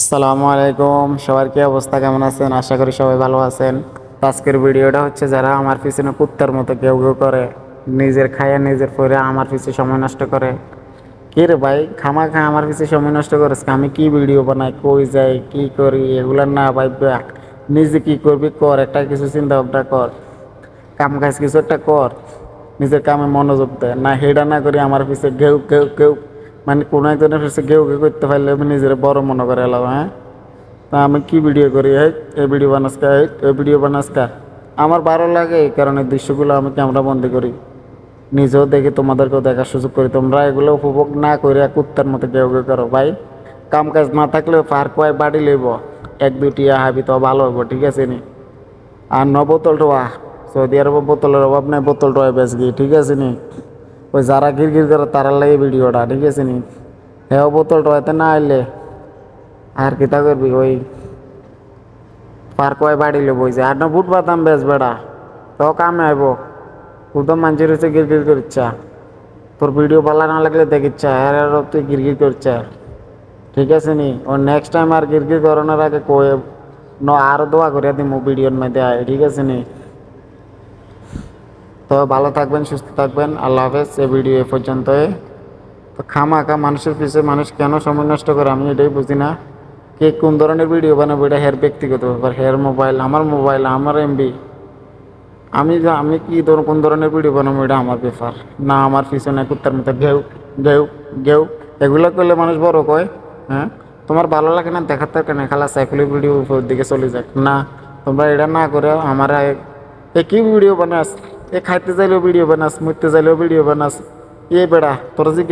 আসসালামু আলাইকুম। সবার কি অবস্থা? কেমন আছেন? আশা করি সবাই ভালো আছেন। আজকের ভিডিওটা হচ্ছে যারা আমার পিছনে কুত্তার মতো কেউ কেউ করে, নিজের খায়া নিজের পরে আমার পিছনে সময় নষ্ট করে। কি রে ভাই খামা খা আমার পিছনে সময় নষ্ট করিস আমি কি ভিডিও বানাই, কই যাই, কি করি এগুলা না ভাই নিজে কি করবি কর, একটা কিছু চিন্তা ভাবনা কর। কাম কাজ কিছু একটা কর। নিজের কামে মনোযোগ দেয় না হেডা না করি আমার পিছে ঘেউ ঘেউ ঘেউ। মানে কোনো একজনের পিছে কেউ ঘেউ করতে পারলে আমি নিজের বড় মনে করে এলাম হ্যাঁ? তা আমি কি ভিডিও করি, এই ভিডিও বানাসকা এই ভিডিও বানাসকা আমার ভালো লাগে এই কারণে দৃশ্যগুলো আমি ক্যামেরা বন্দি করি। নিজেও দেখি, তোমাদেরকেও দেখার সুযোগ করি। তোমরা এগুলো উপভোগ না করে কুত্তার মতো কেউ কেউ করো। ভাই কাম কাজ না থাকলেও পার কয় বাড়ি লইব? এক দুটি হাবি তো ভালো হব ঠিক আছে নি? আর ন বোতল টোয়া সৌদি আরব বোতলের অভাব নাই, বোতল টোয়া গিয়ে, ঠিক আছে নি? ওই যারা গির গির করে তারা লাগে ভিডিওটা, ঠিক আছে নি? হ্যাঁ বোতল টোয়াতে না আইলে আর কিতা করবি? ওই পার কয় বাড়ি ওই যে। আর না বুট বাদাম বেশ বেড়া, তো কামে আইব। উদম মানুষের হচ্ছে গির করছা তোর ভিডিও ভালো না লাগলে দেখিচ্ছা আর আর তুই গির গির করছা ঠিক আছে নি? ও নেক্সট টাইম আর গির করানোর আগে কয়ে, ন, আরও দোয়া করে দিম ভিডিওর মধ্যে ঠিক আছে নি? তো ভালো থাকবেন, সুস্থ থাকবেন। আল্লাহ হাফেজ। এই ভিডিও এ পর্যন্তই। তো খামাখা মানুষের পিছিয়ে মানুষ কেন সময় নষ্ট করে আমি এটাই বুঝি না। কে কোন ধরনের ভিডিও বানাবো এটা হের ব্যক্তিগত ব্যাপার হের মোবাইল আমার মোবাইল আমার এমবি আমি আমি কি ধর, কোন ধরনের ভিডিও বানাবো এটা আমার ব্যাপার। না আমার পিছনে কুত্তার মতো ঘেউ ঘেউ ঘেউ। এগুলো করলে মানুষ বড় কয় হ্যাঁ? তোমার ভালো লাগে না দরকার নেই, খালা সাইকেলের ভিডিও উপর দিকে চলে যাক। না, তোমরা এটা না করে আমার এ- কি ভিডিও বানাস, এ খাইতে যাইলেও ভিডিও বানাস, মরতে যাইলেও ভিডিও বানাস, এ বেড়া, তোরা যে